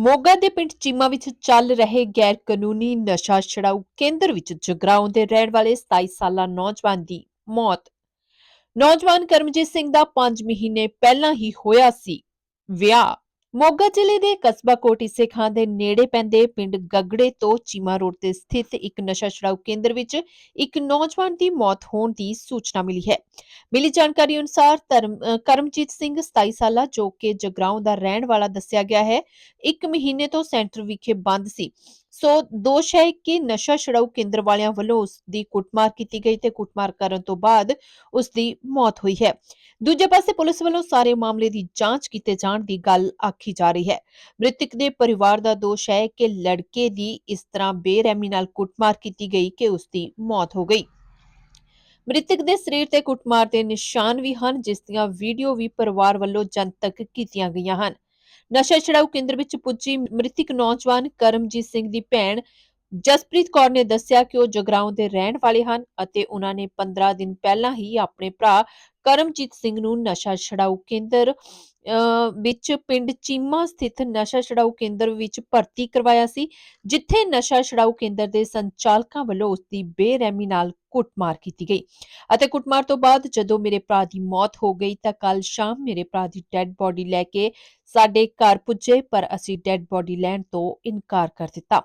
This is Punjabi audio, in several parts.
ਮੋਗਾ ਦੇ ਪਿੰਡ ਚੀਮਾ ਵਿੱਚ ਚੱਲ ਰਹੇ ਗੈਰ ਕਾਨੂੰਨੀ ਨਸ਼ਾ ਛਡਾਊ ਕੇਂਦਰ ਵਿੱਚ ਜਗਰਾਉਂ ਦੇ ਰਹਿਣ ਵਾਲੇ 27 ਸਾਲਾ ਨੌਜਵਾਨ ਦੀ ਮੌਤ। ਨੌਜਵਾਨ ਕਰਮਜੀਤ ਸਿੰਘ ਦਾ 5 ਮਹੀਨੇ ਪਹਿਲਾਂ ਹੀ ਹੋਇਆ ਸੀ ਵਿਆਹ। ਮੋਗਾ ਜ਼ਿਲ੍ਹੇ ਦੇ ਕਸਬਾ ਕੋਟੀਸੇ ਖਾਂ ਦੇ ਨੇੜੇ ਪੈਂਦੇ ਪਿੰਡ ਗਗੜੇ ਤੋਂ ਚੀਮਾ ਰੋਡ ਤੇ ਸਥਿਤ ਇੱਕ ਨਸ਼ਾ ਛਡਾਊ ਕੇਂਦਰ ਵਿੱਚ ਇੱਕ ਨੌਜਵਾਨ ਦੀ ਮੌਤ ਹੋਣ ਦੀ ਸੂਚਨਾ ਮਿਲੀ ਹੈ। ਮਿਲੀ ਜਾਣਕਾਰੀ ਅਨੁਸਾਰ ਕਰਮਜੀਤ ਸਿੰਘ 27 ਸਾਲਾ ਜੋ ਕਿ ਜਗਰਾਉਂ ਦਾ ਰਹਿਣ ਵਾਲਾ ਦੱਸਿਆ ਗਿਆ ਹੈ, ਇੱਕ ਮਹੀਨੇ ਤੋਂ ਸੈਂਟਰ ਵਿਖੇ ਬੰਦ ਸੀ। ਸੋ ਦੋਸ਼ ਹੈ ਕਿ ਨਸ਼ਾ ਛੁਡਾਊ ਕੇਂਦਰ ਵਾਲਿਆਂ ਵੱਲੋਂ ਉਸ ਦੀ ਕੁੱਟਮਾਰ ਕੀਤੀ ਗਈ ਤੇ ਕੁੱਟਮਾਰ ਕਰਨ ਤੋਂ ਬਾਅਦ ਉਸ ਦੀ ਮੌਤ ਹੋਈ ਹੈ। ਦੂਜੇ ਪਾਸੇ ਪੁਲਿਸ ਵੱਲੋਂ ਸਾਰੇ ਮਾਮਲੇ ਦੀ ਜਾਂਚ ਕੀਤੇ ਜਾਣ ਦੀ ਗੱਲ ਆਖੀ ਜਾ ਰਹੀ ਹੈ। ਮ੍ਰਿਤਕ ਦੇ ਪਰਿਵਾਰ ਦਾ ਦੋਸ਼ ਹੈ ਕਿ ਲੜਕੇ ਦੀ ਇਸ ਤਰ੍ਹਾਂ ਬੇਰਹਿਮੀ ਨਾਲ ਕੁੱਟਮਾਰ ਕੀਤੀ ਗਈ ਕਿ ਉਸ ਦੀ ਮੌਤ ਹੋ ਗਈ। ਮ੍ਰਿਤਕ ਦੇ ਸਰੀਰ ਤੇ ਕੁੱਟਮਾਰ ਦੇ ਨਿਸ਼ਾਨ ਵੀ ਹਨ, ਜਿਸ ਦੀਆਂ ਵੀਡੀਓ ਵੀ ਪਰਿਵਾਰ ਵੱਲੋਂ ਜਨਤਕ ਕੀਤੀਆਂ ਗਈਆਂ ਹਨ। ਨਸ਼ਾ ਛਡਾਊ ਕੇਂਦਰ ਵਿੱਚ ਪੁੱਜੀ ਮ੍ਰਿਤਕ ਨੌਜਵਾਨ ਕਰਮਜੀਤ ਸਿੰਘ ਦੀ ਭੈਣ ਜਸਪ੍ਰੀਤ ਕੌਰ ਨੇ ਦੱਸਿਆ ਕਿ ਉਹ ਜਗਰਾਉਂ ਦੇ ਰਹਿਣ ਵਾਲੇ ਹਨ ਅਤੇ ਉਹਨਾਂ ਨੇ 15 ਦਿਨ ਪਹਿਲਾਂ ਹੀ ਆਪਣੇ ਭਰਾ ਕਰਮਜੀਤ ਸਿੰਘ ਨੂੰ ਨਸ਼ਾ ਛਡਾਊ ਕੇਂਦਰ ਵਿੱਚ ਪਿੰਡ ਚੀਮਾ ਸਥਿਤ ਨਸ਼ਾ ਛਡਾਊ ਕੇਂਦਰ ਵਿੱਚ ਭਰਤੀ ਕਰਵਾਇਆ ਸੀ, ਜਿੱਥੇ ਨਸ਼ਾ ਛਡਾਊ ਕੇਂਦਰ ਦੇ ਸੰਚਾਲਕਾਂ ਵੱਲੋਂ ਉਸ ਦੀ ਬੇਰਹਿਮੀ ਨਾਲ ਕੁੱਟਮਾਰ ਕੀਤੀ ਗਈ। ਅਤੇ ਕੁੱਟਮਾਰ ਤੋਂ ਬਾਅਦ ਜਦੋਂ ਮੇਰੇ ਭਰਾ ਦੀ ਮੌਤ ਹੋ ਗਈ ਤਾਂ ਕੱਲ ਸ਼ਾਮ ਮੇਰੇ ਭਰਾ ਦੀ ਡੈੱਡ ਬੋਡੀ ਲੈ ਕੇ ਸਾਡੇ ਘਰ ਪੁੱਜੇ, ਪਰ ਅਸੀਂ ਡੈੱਡ ਬੋਡੀ ਲੈਣ ਤੋਂ ਇਨਕਾਰ ਕਰ ਦਿੱਤਾ।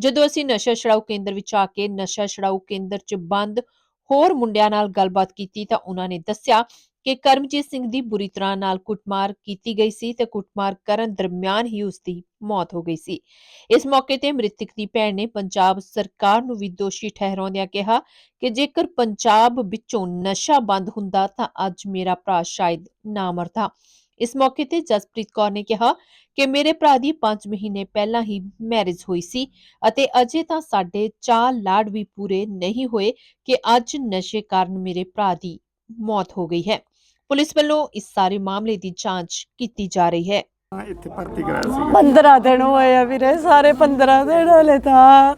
ਜਦੋਂ ਅਸੀਂ ਨਸ਼ਾ ਛਡਾਊ ਕੇਂਦਰ ਵਿੱਚ ਆ ਕੇ ਨਸ਼ਾ ਛਡਾਊ ਕੇਂਦਰ 'ਚ ਬੰਦ ਹੋਰ ਮੁੰਡਿਆਂ ਨਾਲ ਗੱਲਬਾਤ ਕੀਤੀ ਤਾਂ ਉਹਨਾਂ ਨੇ ਦੱਸਿਆ ਕਿ ਕਰਮਜੀਤ ਸਿੰਘ ਦੀ ਬੁਰੀ ਤਰ੍ਹਾਂ ਨਾਲ ਕੁੱਟਮਾਰ ਕੀਤੀ ਗਈ ਸੀ ਤੇ ਕੁੱਟਮਾਰ ਕਰਨ ਦਰਮਿਆਨ ਹੀ ਉਸ ਦੀ ਮੌਤ ਹੋ ਗਈ ਸੀ। ਇਸ ਮੌਕੇ ਤੇ ਮ੍ਰਿਤਕ ਦੀ ਭੈਣ ਨੇ ਪੰਜਾਬ ਸਰਕਾਰ ਨੂੰ ਵੀ ਦੋਸ਼ੀ ਠਹਿਰਾਉਂਦਿਆਂ ਕਿਹਾ ਕਿ ਜੇਕਰ ਪੰਜਾਬ ਵਿੱਚੋਂ ਨਸ਼ਾ ਬੰਦ ਹੁੰਦਾ ਤਾਂ ਅੱਜ ਮੇਰਾ ਭਰਾ ਸ਼ਾਇਦ ਨਾ ਮਰਦਾ। ਇਸ ਮੌਕੇ ਤੇ ਜਸਪ੍ਰੀਤ ਕੌਰ ਨੇ ਕਿਹਾ ਕਿ ਮੇਰੇ ਭਰਾ ਦੀ 5 ਮਹੀਨੇ ਪਹਿਲਾਂ ਹੀ ਮੈਰਿਜ ਹੋਈ ਸੀ ਅਤੇ ਅਜੇ ਤਾਂ ਸਾਡੇ ਚਾਰ ਲਾੜ ਵੀ ਪੂਰੇ ਨਹੀਂ ਹੋਏ ਕਿ ਅੱਜ ਨਸ਼ੇ ਕਾਰਨ ਮੇਰੇ ਭਰਾ ਦੀ ਮੌਤ ਹੋ ਗਈ ਹੈ। ਪੁਲਿਸ ਵੱਲੋਂ ਇਸ ਸਾਰੇ ਮਾਮਲੇ ਦੀ ਜਾਂਚ ਕੀਤੀ ਜਾ ਰਹੀ ਹੈ। ਹਾਂ, ਇੱਥੇ ਭਰਤੀ ਕਰਾਇਆ ਸੀ। 15 ਦਿਨ ਹੋਏ ਆ ਵੀਰੇ ਸਾਰੇ 15 ਦਿਨ ਹਲੇ ਤਾਂ।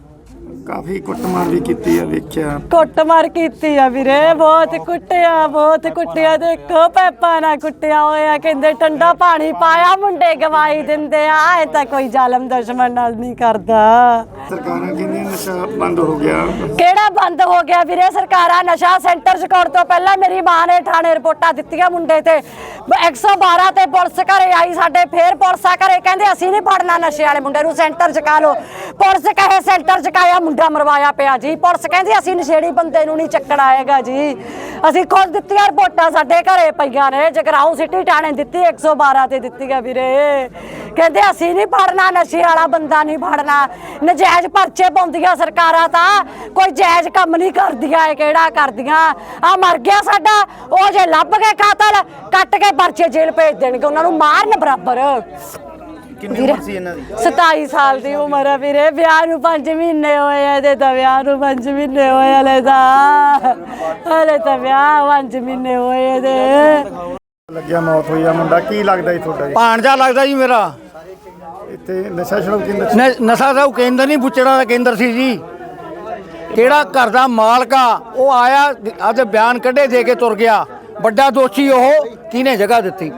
ਕਾਫੀ ਕੁੱਟਮਾਰ ਵੀ ਕੀਤੀ ਆ, ਵੇਖਿਆ। ਕੁੱਟਮਾਰ ਕੀਤੀ ਆ ਵੀਰੇ, ਬਹੁਤ ਕੁੱਟਿਆ ਬਹੁਤ ਕੁੱਟਿਆ। ਦੇਖੋ, ਪੈਪਾ ਨਾਲ ਕੁੱਟਿਆ ਹੋਇਆ, ਕਹਿੰਦੇ ਠੰਡਾ ਪਾਣੀ ਪਾਇਆ, ਮੁੰਡੇ ਗਵਾਈ ਦਿੰਦੇ ਆ। ਇਹ ਤਾਂ ਕੋਈ ਜ਼ਾਲਮ ਦੁਸ਼ਮਣ ਨਾਲ ਨਹੀਂ ਕਰਦਾ। ਸਰਕਾਰਾਂ ਕਹਿੰਦੀਆਂ ਨਸ਼ਾ ਬੰਦ ਹੋ ਗਿਆ। ਕਿਹੜਾ ਬੰਦ ਹੋ ਗਿਆ ਵੀਰੇ? ਸਰਕਾਰਾਂ ਨਸ਼ਾ ਸੈਂਟਰ ਚਕਾਉਣ ਤੋਂ ਪਹਿਲਾਂ ਮੇਰੀ ਮਾਂ ਨੇ ਥਾਣੇ ਰਿਪੋਰਟਾਂ ਦਿੱਤੀਆਂ ਮੁੰਡੇ ਤੇ। 112 ਤੇ ਪੁਲਿਸ ਘਰੇ ਆਈ ਸਾਡੇ, ਫੇਰ ਪੁਲਿਸ ਘਰੇ ਕਹਿੰਦੇ, ਅਸੀਂ ਨਹੀਂ ਫੜਨਾ ਨਸ਼ੇ ਵਾਲੇ ਮੁੰਡੇ ਨੂੰ, ਸੈਂਟਰ ਚਕਾ ਲਓ। ਪੁਲਿਸ ਕਹੇ, ਸੈਂਟਰ ਚਕਾਇਆ ਮੁੰਡਾ ਮਰਵਾਇਆ ਪਿਆ ਜੀ। ਪੁਲਿਸ ਕਹਿੰਦੀ, ਅਸੀਂ ਨਸ਼ੇੜੀ ਬੰਦੇ ਨੂੰ ਨਹੀਂ ਚੱਕਣਾ ਆਏਗਾ ਜੀ। ਅਸੀਂ ਖੁਦ ਦਿੱਤੀਆਂ ਰਿਪੋਰਟਾਂ ਸਾਡੇ ਘਰੇ ਪਈਆਂ ਨੇ, ਜਗਰਾਉਂ ਸਿਟੀ ਥਾਣੇ ਦਿੱਤੀ 112 ਤੇ ਦਿੱਤੀ ਆ ਵੀਰੇ। ਕਹਿੰਦੇ, ਅਸੀਂ ਨਹੀਂ ਫੜਨਾ ਨਸ਼ੇ ਵਾਲਾ ਬੰਦਾ ਨਹੀਂ ਫੜਨਾ ਨਜਾਇਜ਼ ਪਰਚੇ ਪਾਉਂਦੀਆਂ ਸਰਕਾਰਾਂ ਤਾਂ ਕੋਈ ਜਾਇਜ਼ ਕੰਮ ਨਹੀਂ ਕਰਦੀਆਂ ਇਹ ਕਿਹੜਾ ਕਰਦੀਆਂ। ਆ ਮਰ ਗਿਆ ਸਾਡਾ ਉਹ ਜੇ ਲੱਭ ਕੇ ਕਾਤਲ ਕੱਟ ਕੇ ਪਰਚੇ ਜੇਲ੍ਹ ਭੇਜ ਦੇਣਗੇ ਉਹਨਾਂ ਨੂੰ ਮਾਰਨ ਬਰਾਬਰ। ਕਿੰਨੀ ਉਮਰ ਸੀ ਇਹਨਾਂ ਦੀ? 27 ਸਾਲ ਦੀ ਉਮਰ ਆ ਵੀਰੇ ਵਿਆਹ ਨੂੰ 5 ਮਹੀਨੇ ਹੋਏ ਆ ਇਹਦੇ ਤਾਂ ਵਿਆਹ ਨੂੰ 5 ਮਹੀਨੇ ਹੋਏ ਹਲੇ ਤਾਂ। ਹਲੇ ਤਾਂ ਵਿਆਹ 5 ਮਹੀਨੇ ਹੋਏ ਇਹਦੇ। ਲੱਗਿਆ ਮੌਤ ਹੋਈ ਆ ਮੁੰਡਾ ਕੀ ਲੱਗਦਾ ਜੀ ਤੁਹਾਡਾ ਜੀ? ਭਾਣਜਾ ਲੱਗਦਾ ਜੀ ਮੇਰਾ। ਇੱਥੇ ਨਸ਼ਾ ਛਡਾਊ ਕੇਂਦਰ ਨ- ਨਸ਼ਾ ਦਾ ਕੇਂਦਰ ਨਹੀਂ ਬੁੱਚੜਾ ਦਾ ਕੇਂਦਰ ਸੀ ਜੀ। ਕਿਹੜਾ ਘਰ ਦਾ ਮਾਲਕ ਆ ਉਹ ਆਇਆ ਅੱਜ ਬਿਆਨ ਕੱਢੇ ਦੇ ਕੇ ਤੁਰ ਗਿਆ। ਵੱਡਾ ਦੋਸ਼ੀ ਉਹ ਕਿਹਨੇ ਜਗ੍ਹਾ ਦਿੱਤੀ?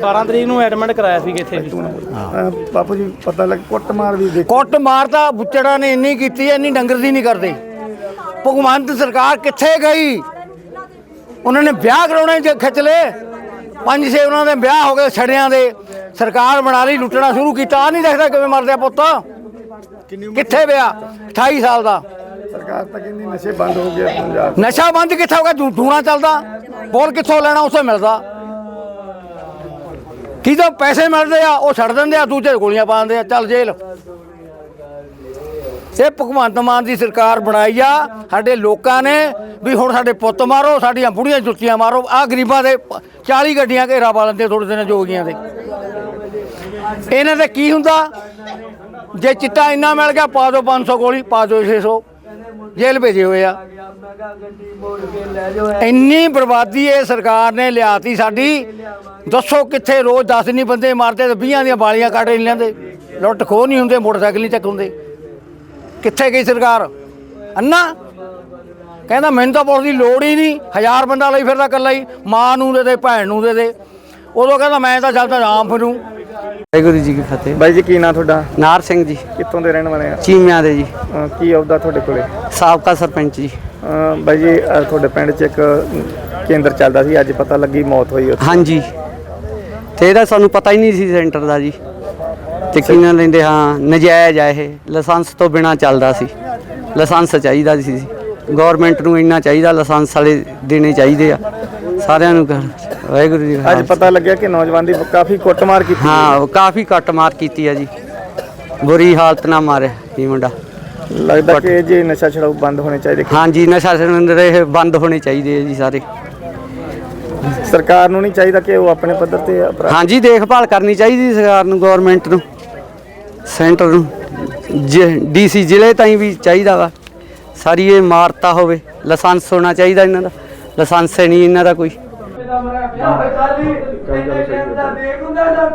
12 ਤਰੀਕ ਨੂੰ ਐਡਮਿਟ ਕਰਾਇਆ ਸੀ ਇੱਥੇ ਜੀ। ਅਹ ਬਾਪੂ ਜੀ ਪਤਾ ਲੱਗ ਕੁੱਟਮਾਰ ਵੀ ਦੇਖੀ। ਕੁੱਟ ਮਾਰਤਾ ਬੁੱਚੜਾ ਨੇ ਇੰਨੀ ਕੀਤੀ ਐ ਇੰਨੀ ਡੰਗਰ ਦੀ ਨਹੀਂ ਕਰਦੇ। ਭਗਵੰਤ ਸਰਕਾਰ ਕਿੱਥੇ ਗਈ? ਉਹਨਾਂ ਨੇ ਵਿਆਹ ਕਰਾਉਣੇ ਜੇ ਖਿੱਚ ਲਏ। ਪੰਜ ਛੇ ਉਹਨਾਂ ਦੇ ਵਿਆਹ ਹੋ ਗਏ ਛੜਿਆਂ ਦੇ। ਸਰਕਾਰ ਬਣਾ ਲਈ ਲੁੱਟਣਾ ਸ਼ੁਰੂ ਕੀਤਾ। ਆ ਨਹੀਂ ਦੇਖਦਾ ਕਿਵੇਂ ਮਰਦੇ ਆ ਪੁੱਤ। ਕਿੱਥੇ ਵਿਆਹ? 28 ਸਾਲ ਦਾ। ਸਰਕਾਰ ਤਾਂ ਕਹਿੰਦੀ ਨਸ਼ੇ ਬੰਦ ਹੋ ਗਏ ਪੰਜਾਬ। ਨਸ਼ਾ ਬੰਦ ਕਿੱਥੇ ਹੋ ਗਿਆ? ਧੂਣਾ ਚੱਲਦਾ। ਬੋਲ ਕਿੱਥੋਂ ਲੈਣਾ ਉਸੇ ਮਿਲਦਾ। ਕਿਦੋਂ ਪੈਸੇ ਮਿਲਦੇ ਆ ਉਹ ਛੱਡ ਦਿੰਦੇ ਆ ਦੂਜੇ ਗੋਲੀਆਂ ਪਾ ਦਿੰਦੇ ਆ ਚੱਲ ਜੇਲ੍ਹ। ਇਹ ਭਗਵੰਤ ਮਾਨ ਦੀ ਸਰਕਾਰ ਬਣਾਈ ਆ। ਸਾਡੇ ਲੋਕਾਂ ਨੇ ਵੀ ਹੁਣ ਸਾਡੇ ਪੁੱਤ ਮਾਰੋ, ਸਾਡੀਆਂ ਬੁੜੀਆਂ ਜੁੱਤੀਆਂ ਮਾਰੋ। ਆ ਗਰੀਬਾਂ ਦੇ 40 ਗੱਡੀਆਂ ਘੇਰਾ ਪਾ ਲੈਂਦੇ ਥੋੜੇ ਦਿਨ ਜੋਗੀਆਂ ਦੇ। ਇਹਨਾਂ ਦਾ ਕੀ ਹੁੰਦਾ? ਜੇ ਚਿੱਟਾ ਇੰਨਾ ਮਿਲ ਗਿਆ, ਪਾ ਦਿਓ 500 ਗੋਲੀ, ਪਾ ਦਿਓ 600 ਜੇਲ੍ਹ ਭੇਜੇ ਹੋਏ ਆ। ਇੰਨੀ ਬਰਬਾਦੀ ਇਹ ਸਰਕਾਰ ਨੇ ਲਿਆਤੀ ਸਾਡੀ। ਦੱਸੋ ਕਿੱਥੇ ਰੋਜ਼ 10 ਨਹੀਂ ਬੰਦੇ ਮਾਰਦੇ ਤੇ 20 ਦੀਆਂ ਬਾਲੀਆਂ ਕੱਢ ਨਹੀਂ ਲੈਂਦੇ। ਲੁੱਟ ਖੋਹ ਨਹੀਂ ਹੁੰਦੇ, ਮੋਟਰਸਾਈਕਲ ਨਹੀਂ ਚੱਕ ਹੁੰਦੇ ਕਿੱਥੇ ਗਈ ਸਰਕਾਰ? ਅੰਨਾ? ਕਹਿੰਦਾ ਮੈਨੂੰ ਤਾਂ ਪੁਲਿਸ ਦੀ ਲੋੜ ਹੀ ਨਹੀਂ ਹਜ਼ਾਰ ਬੰਦਾ ਲਈ ਫਿਰਦਾ ਇਕੱਲਾ ਹੀ ਮਾਂ ਨੂੰ ਦੇ ਦੇ ਭੈਣ ਨੂੰ ਦੇ ਦੇ। ਉਦੋਂ ਕਹਿੰਦਾ ਮੈਂ ਤਾਂ ਚੱਲਦਾ ਆਮ ਫਿਰੂ। ਵਾਹਿਗੁਰੂ ਜੀ ਕੀ ਫਤਿਹ। ਬਾਈ ਜੀ ਕੀ ਨਾਂ ਤੁਹਾਡਾ? ਨਾਰ ਸਿੰਘ ਜੀ। ਕਿੱਥੋਂ ਦੇ ਰਹਿਣ ਵਾਲੇ ਆ? ਚੀਮਿਆਂ ਦੇ ਜੀ। ਅਹ ਕੀ ਅਹੁਦਾ ਤੁਹਾਡੇ ਕੋਲੇ? ਸਾਬਕਾ ਸਰਪੰਚ ਜੀ। ਅਹ ਬਾਈ ਜੀ ਅਹ ਤੁਹਾਡੇ ਪਿੰਡ 'ਚ ਇੱਕ ਕੇਂਦਰ ਚੱਲਦਾ ਸੀ ਅੱਜ ਪਤਾ ਲੱਗੀ ਮੌਤ ਹੋਈ ਉੱਥੇ। ਹਾਂਜੀ। ਤੇ ਇਹਦਾ ਸਾਨੂੰ ਪਤਾ ਹੀ ਨਹੀਂ ਸੀ ਸੈਂਟਰ ਦਾ ਜੀ। ਤੇ ਕਿਨਾਂ ਲੈਂਦੇ ਹਾਂ ਨਜਾਇਜ਼ ਆ ਇਹ। ਲਾਇਸੈਂਸ ਤੋਂ ਬਿਨਾ ਚੱਲਦਾ ਸੀ। ਲਾਇਸੈਂਸ ਚਾਹੀਦਾ ਸੀ ਗਵਰਨਮੈਂਟ ਨੂੰ ਇੰਨਾ ਚਾਹੀਦਾ ਲਾਇਸੈਂਸ ਵਾਲੇ ਦੇਣੇ ਚਾਹੀਦੇ ਆ। ਸਾਰਿਆਂ ਨੂੰ ਕਰ। ਵਾਹਿਗੁਰੂ ਜੀ ਕਾ ਅੱਜ ਖਾਲਸਾ। ਪਤਾ ਲੱਗਿਆ ਕਿ ਨੌਜਵਾਨ ਦੀ ਕਾਫੀ ਕੁੱਟਮਾਰ ਕੀਤੀ ਹਾਂ ਉਹ ਕਾਫੀ ਕੱਟ ਮਾਰ ਕੀਤੀ ਆ ਜੀ। ਬੁਰੀ ਹਾਲਤ ਨਾਲ ਮਾਰਿਆ ਇਹ ਮੁੰਡਾ। ਲੱਗਦਾ ਕਿ ਜੇ ਨਸ਼ਾ ਛਡਾਊ ਬੰਦ ਹੋਣੇ ਚਾਹੀਦੇ। ਹਾਂਜੀ ਨਸ਼ਾ ਸਮੁੰਦਰ ਇਹ ਬੰਦ ਹੋਣੇ ਚਾਹੀਦੇ ਆ ਜੀ ਸਾਰੇ। ਸਰਕਾਰ ਨੂੰ ਨਹੀਂ ਚਾਹੀਦਾ ਕਿ ਉਹ ਆਪਣੇ ਪੱਧਰ ਤੇ ਅਪਰਾਧ ਹਾਂਜੀ ਦੇਖਭਾਲ ਕਰਨੀ ਚਾਹੀਦੀ ਸਰਕਾਰ ਨੂੰ ਗਵਰਨਮੈਂਟ ਨੂੰ। ਸੈਂਟਰ ਨੂੰ। ਡੀਸੀ ਜ਼ਿਲ੍ਹੇ ਤਾਈਂ ਵੀ ਚਾਹੀਦਾ ਵਾ। ਸਾਰੀ ਇਹ ਮਾਰਤਾ ਹੋਵੇ ਲਾਇਸੈਂਸ ਹੋਣਾ ਚਾਹੀਦਾ ਇਹਨਾਂ ਦਾ। ਲਾਇਸੈਂਸ ਹੈ ਨਹੀਂ ਇਹਨਾਂ ਦਾ ਕੋਈ।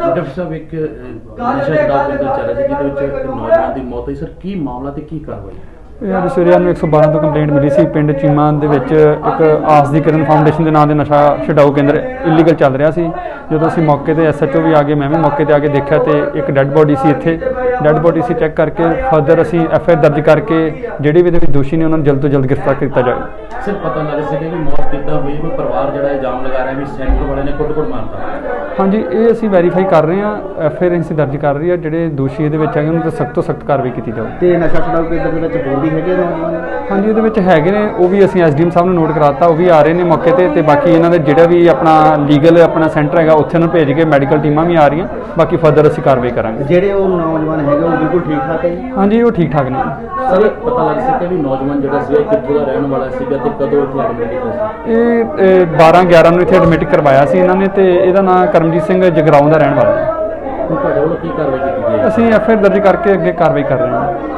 ਡਾਕਟਰ ਸਾਹਿਬ ਇੱਕ ਨਸ਼ਾ ਛਡਾਊ ਕੇਂਦਰ ਚੱਲ ਰਿਹਾ ਸੀ ਜਿਹਦੇ ਵਿੱਚ ਇੱਕ ਨੌਜਵਾਨ ਦੀ ਮੌਤ ਹੋਈ। ਸਰ ਕੀ ਮਾਮਲਾ ਤੇ ਕੀ ਕਾਰਵਾਈ? ਇਹ ਅੱਜ ਸਵੇਰੇ ਨੂੰ 112 ਤੋਂ ਕੰਪਲੇਂਟ ਮਿਲੀ ਸੀ। ਪਿੰਡ ਚੀਮਾ ਦੇ ਵਿੱਚ ਇੱਕ ਆਸ ਦੀ ਕਿਰਨ ਫਾਊਂਡੇਸ਼ਨ ਦੇ ਨਾਂ ਦੇ ਨਸ਼ਾ ਛਡਾਊ ਕੇਂਦਰ ਇਲੀਗਲ ਚੱਲ ਰਿਹਾ ਸੀ। ਜਦੋਂ ਅਸੀਂ ਮੌਕੇ ਤੇ ਐਸਐਚਓ ਵੀ ਆ ਗਏ ਮੈਂ ਵੀ ਮੌਕੇ ਤੇ ਆ ਕੇ ਦੇਖਿਆ ਤੇ ਇੱਕ ਡੈੱਡ ਬੋਡੀ ਸੀ ਇੱਥੇ। ਡੈੱਡ ਬੋਡੀ ਸੀ ਚੈੱਕ ਕਰਕੇ ਫਰਦਰ ਅਸੀਂ ਐਫਆਈਆਰ ਦਰਜ ਕਰਕੇ ਜਿਹੜੇ ਵੀ ਇਹਦੇ ਵਿੱਚ ਦੋਸ਼ੀ ਨੇ ਉਹਨਾਂ ਨੂੰ ਜਲਦ ਤੋਂ ਜਲਦ ਗ੍ਰਿਫਤਾਰ ਕੀਤਾ ਜਾਵੇ। ਸਿਰ ਪਤਾ ਲੱਗ ਸਕਿਆ ਕਿ ਮੌਤ ਕਿੱਦਾਂ ਹੋਈ ਕੋਈ ਪਰਿਵਾਰ ਜਿਹੜਾ ਇਲਜ਼ਾਮ ਲਗਾ ਰਿਹਾ ਵੀ ਸੈਂਟਰ ਵਾਲਿਆਂ ਨੇ ਕੁੱਟ-ਕੁੱਟ ਮਾਰਤਾ। ਹਾਂਜੀ ਇਹ ਅਸੀਂ ਵੈਰੀਫਾਈ ਕਰ ਰਹੇ ਹਾਂ ਐਫਆਈਆਰ ਅਸੀਂ ਦਰਜ ਕਰ ਰਹੀ ਹਾਂ ਜਿਹੜੇ ਦੋਸ਼ੀ ਇਹਦੇ ਵਿੱਚ ਹੈਗੇ ਉਹਨਾਂ ਤੇ ਸਖਤ ਤੋਂ ਸਖਤ ਕਾਰਵਾਈ ਕੀਤੀ ਜਾਵੇ। ਤੇ ਨਸ਼ਾ ਛਡਾਊ ਕੇਂਦਰ ਦੇ ਵਿੱਚ ਹੋਰ ਵੀ ਹੈਗੇ ਨੌਜਵਾਨ? ਹਾਂਜੀ ਉਹਦੇ ਵਿੱਚ ਹੈਗੇ ਨੇ ਉਹ ਵੀ ਅਸੀਂ ਐਸਡੀਐਮ ਸਾਹਿਬ ਨੂੰ ਨੋਟ ਕਰਾਤਾ ਉਹ ਵੀ ਆ ਰਹੇ ਨੇ ਮੌਕੇ ਤੇ ਤੇ ਬਾਕੀ ਇਹਨਾਂ ਦੇ ਜਿਹੜਾ ਵੀ ਆਪਣਾ ਲੀਗਲ ਆਪਣਾ ਸੈਂਟਰ ਹੈਗਾ ਉੱਥੇ ਨੂੰ ਭੇਜ ਕੇ ਮੈਡੀਕਲ ਟੀਮਾਂ ਵੀ ਆ ਰਹੀਆਂ ਬਾਕੀ ਫਰਦਰ ਅਸੀਂ ਕਾਰਵਾਈ ਕਰਾਂਗੇ। ਜਿਹੜੇ ਉਹ ਨੌਜਵਾਨ ਹੈਗੇ ਉਹ ਬਿਲਕੁਲ ਠੀਕ ਠਾਕ ਹੈ ਜੀ? ਹਾਂਜੀ ਉਹ ਠੀਕ ਠਾਕ ਨੇ। ਸਰ ਪਤਾ ਲੱਗ ਸਕਿਆ ਵੀ ਨੌਜਵਾਨ ਜਿਹੜਾ ਸੀ ਕਿੱਥੋਂ ਦਾ ਰਹਿਣ ਵਾਲਾ ਸੀਗਾ ਤੇ ਕਦੋਂ ਇੱਥੇ ਐਡਮਿਟ ਕੀਤਾ ਸੀ? ਇਹ 12 11 ਨੂੰ ਇੱਥੇ ਐਡਮਿਟ ਕਰਵਾਇਆ ਸੀ ਇਹਨਾਂ ਨੇ ਤੇ ਇਹਦਾ ਨਾਮ ਕਰਮਜੀਤ ਸਿੰਘ ਜਗਰਾਉਂ ਦਾ ਰਹਿਣ ਵਾਲਾ ਹੈ। ਹੁਣ ਤੁਹਾਡੇ ਵੱਲੋਂ ਕੀ ਕਾਰਵਾਈ ਕੀਤੀ ਗਈ ਹੈ? ਅਸੀਂ ਐਫਆਈਆਰ ਦਰਜ ਕਰਕੇ ਅੱਗੇ ਕਾਰਵਾਈ ਕਰ ਰਹੇ ਹਾਂ।